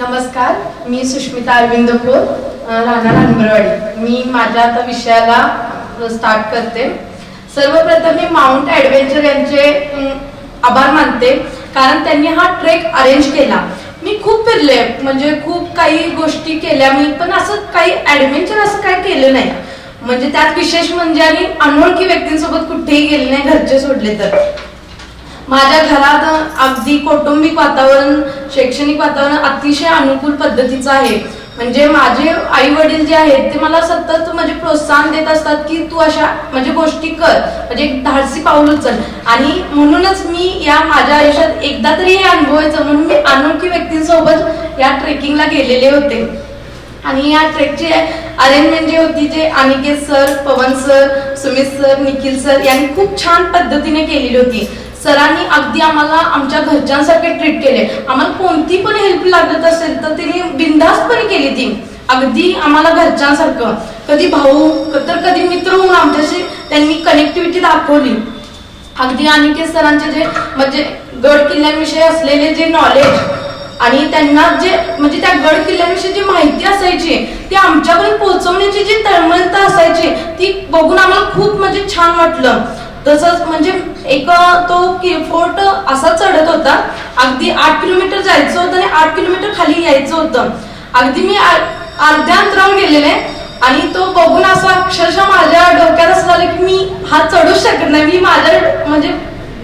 नमस्कार मी सुष्मिता अरविंद खोर राहणार हनबरवाडी मी माझ्या आता विषयाला स्टार्ट करते. सर्वप्रथम मी माउंट ॲडव्हेंचर यांचे आभार मानते कारण त्यांनी हा ट्रेक अरेंज केला. मी खूप फिरले म्हणजे खूप काही गोष्टी केल्या मी पण असं काही ॲडव्हेंचर असं काही केलं नाही. म्हणजे त्यात विशेष म्हणजे आणि अनोळखी व्यक्तींसोबत कुठेही गेले नाही घरचे सोडले तर. माझ्या घरात अगदी कौटुंबिक वातावरण शैक्षणिक वातावरण अतिशय अनुकूल पद्धतीचं आहे. म्हणजे माझे आई वडील जे आहेत ते मला सतत म्हणजे प्रोत्साहन देत असतात की तू अशा म्हणजे गोष्टी कर. म्हणजे एक धाडसी पाऊल उचल आणि म्हणूनच मी या माझ्या आयुष्यात एकदा तरी हे अनुभवायचं म्हणून मी अनोळखी व्यक्तींसोबत या ट्रेकिंगला गेलेले होते. आणि या ट्रेकची अरेंजमेंट जी होती जे Aniket sir Pawan sir Sumit sir Nikhil sir यांनी खूप छान पद्धतीने केलेली होती. सरांनी अगदी आम्हाला आमच्या घरच्यांसारखे ट्रीट केले. आम्हाला कोणती पण हेल्प लागत असेल तर तिने बिनधास्तपणे केली ती. अगदी आम्हाला घरच्यांसारखं. कधी भाऊ तर कधी मित्र होऊन आमच्याशी त्यांनी कनेक्टिव्हिटी दाखवली. अगदी अनिकेत सरांचे जे म्हणजे गड किल्ल्यांविषयी असलेले जे नॉलेज आणि त्यांना जे म्हणजे त्या गड किल्ल्यांविषयी जी माहिती असायची ती आमच्यापर्यंत पोहोचवण्याची जी तळमळता असायची ती बघून आम्हाला खूप म्हणजे छान वाटलं. तसंच म्हणजे एक तो फोर्ट असा चढत होता. अगदी आठ किलोमीटर जायचं होतं आणि आठ किलोमीटर खाली यायचं होतं. अगदी मी अर्ध्या अंतरावर गेलेले आणि तो बघून असं अक्षरशः माझ्या डोक्यात असं झालं की मी हा चढूच शकत नाही. मी माझ्या म्हणजे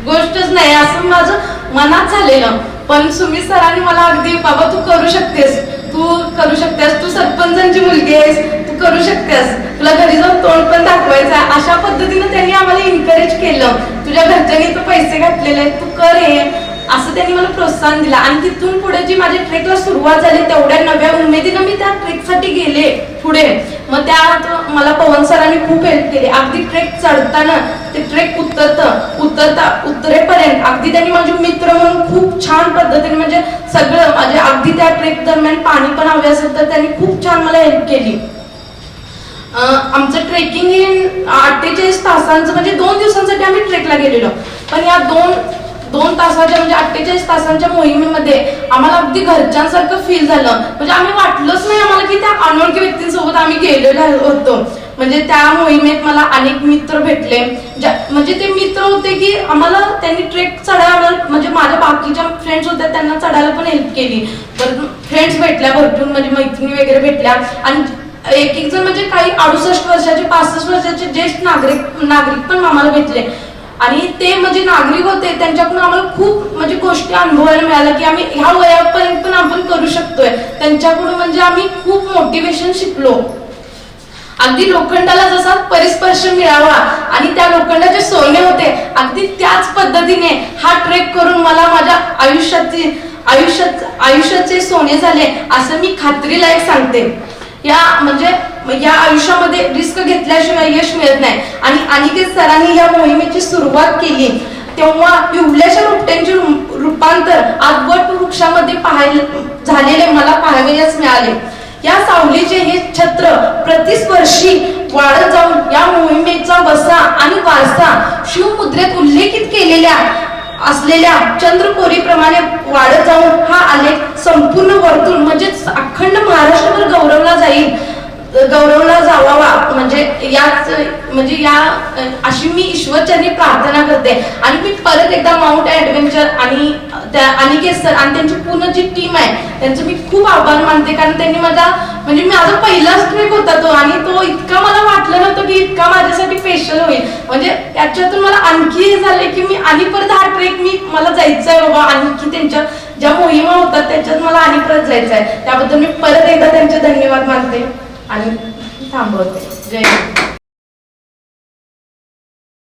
गोष्टच नाही. असं माझं मनात झालेलं. पण सुमित सरांनी मला अगदी बाबा तू करू शकतेस तू करू शकतेस तू सरपंचांची मुलगी आहेस तू करू शकतेस तुला घरी जाऊन तोंड पण दाखवायचं आहे अशा पद्धतीनं त्यांनी आम्हाला इन्करेज केलं तुझ्या घरच्यांनी तू पैसे घातलेले आहेत तू कर हे. असं त्यांनी मला प्रोत्साहन दिलं. आणि तिथून पुढे जी माझ्या ट्रेकला सुरुवात झाली तेवढ्या नव्या उमेदीनं मी त्या ट्रेकसाठी गेले पुढे. मग त्यात मला पवन सरांनी खूप हेल्प केली. अगदी ट्रेक चढताना ते ट्रेक उतरतं उतरता उतरेपर्यंत अगदी त्यांनी माझे मित्र म्हणून खूप छान पद्धतीने म्हणजे सगळं म्हणजे अगदी त्या ट्रेक दरम्यान पाणी पण हवे असेल तर त्यांनी खूप छान मला हेल्प केली. आमचं ट्रेकिंग हे अठ्ठेचाळीस तासांचं म्हणजे दोन दिवसांसाठी आम्ही ट्रेकला गेलेलो. पण या दोन दोन तासाच्या म्हणजे अठ्ठेचाळीस तासांच्या मोहिमेमध्ये आम्हाला अगदी घरच्यांसारखं फील झालं. म्हणजे आम्ही वाटलंच नाही आम्हाला की त्या अनोळखी व्यक्तींसोबत आम्ही गेलेलो होतो. म्हणजे त्या मोहिमेत मला अनेक मित्र भेटले. ज्या म्हणजे ते मित्र होते की आम्हाला त्यांनी ट्रेक चढायला म्हणजे माझ्या बाकीच्या फ्रेंड्स होत्या त्यांना चढायला पण हेल्प केली. तर फ्रेंड्स भेटल्या भरपूर म्हणजे मैत्रिणी वगैरे भेटल्या. आणि एक एक जण म्हणजे काही अडुसष्ट वर्षाचे पासष्ट वर्षाचे ज्येष्ठ नागरिक नागरिक पण आम्हाला भेटले. आणि ते म्हणजे नागरिक होते त्यांच्याकडून आम्हाला खूप म्हणजे गोष्टी अनुभवायला मिळाल्या की आम्ही ह्या वयापर्यंत पण आपण करू शकतोय. त्यांच्याकडून म्हणजे आम्ही खूप मोटिवेशन शिकलो. अगदी लोखंडाला जसा परिस्पर्श मिळावा आणि त्या लोखंडाचे सोने होते अगदी त्याच पद्धतीने हा ट्रेक करून मला माझ्या आयुष्याची आयुष्यात आयुष्याचे सोने झाले असं मी खात्रीलायक सांगते. या म्हणजे या आयुष्यामध्ये रिस्क घेतल्याशिवाय यश मिळत नाही. आणि अनिकेत सरांनी या मोहिमेची सुरुवात केली. तेव्हा पिवल्याच्या रोपट्यांचे रूपांतर आज वृक्षामध्ये पाहायला झालेले मला पाहावयास मिळाले. या सावलीचे हे छत्र प्रतिस्पर्शी वाढत जाऊन या मोहिमेचा वसा आणि वारसा शिवमुद्रेत उल्लेखित केलेल्या असलेल्या चंद्रकोरीप्रमाणे वाढत जाऊन हा आलेख संपूर्ण वर्तुळ म्हणजेच अखंड महाराष्ट्रभर गौरवला जाईल गौरवला जावावा. म्हणजे याच म्हणजे या अशी मी ईश्वरचरणी प्रार्थना करते. आणि मी परत एकदा माउंट ॲडव्हेंचर आणि त्या अनिकेत सर आणि त्यांची पूर्ण जी टीम आहे त्यांचं मी खूप आभार मानते. कारण त्यांनी माझा म्हणजे माझा पहिलाच ट्रेक होता तो आणि तो इतका मला वाटलं नव्हतं की इतका माझ्यासाठी म्हणजे त्याच्यातून मला आणखी हे झालं की मी आणि परत हा ट्रेक मी मला जायचं आहे बाबा आणखी त्यांच्या ज्या मोहिमा होतात त्याच्यात मला आणि परत जायचं आहे त्याबद्दल मी परत एकदा त्यांचे धन्यवाद मानते. आणि थांबवते. जय हिंद.